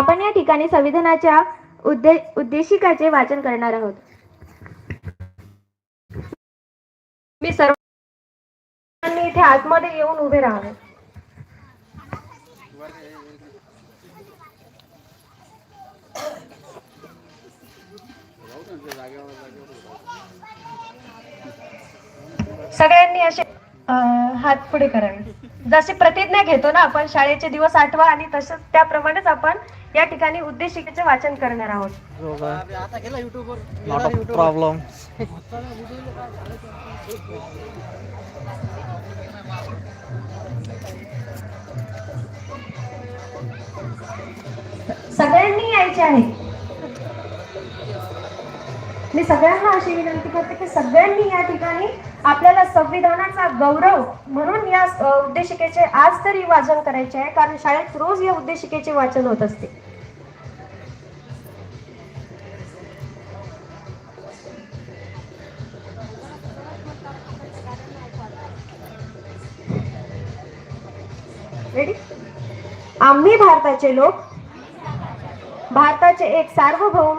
आपण या ठिकाणी संविधानाच्या उद्दे उद्देशिकाचे वाचन करणार आहोत. मी सर्वांनी इथे आतमध्ये येऊन उभे राहावे. सगळ्यांनी असे हात पुढे करावे. जसे प्रतिज्ञा घेतो ना आपण शाळेचे दिवस आठवा आणि तसंच त्याप्रमाणेच आपण या ठिकाणी उद्देशिकेचे वाचन करणार आहोत. problem. सगळ्यांनी यायचे आहे. मी सगळ्यांना अशी विनंती करते की सगळ्यांनी या ठिकाणी आपल्याला संविधानाचा गौरव म्हणून या उद्देशिकेचे आज तरी वाचन करायचे आहे. कारण शाळेत रोज या उद्देशिकेचे वाचन होत असते. आम्ही भारताचे लोक. भारताचे एक सार्वभौम.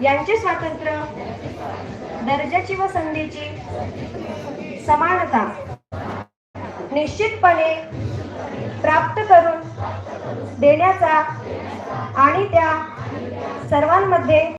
यांचे स्वातंत्र्य दर्जाची व संधीची समानता निश्चितपणे प्राप्त करून देण्याचा आणि त्या सर्वांमध्ये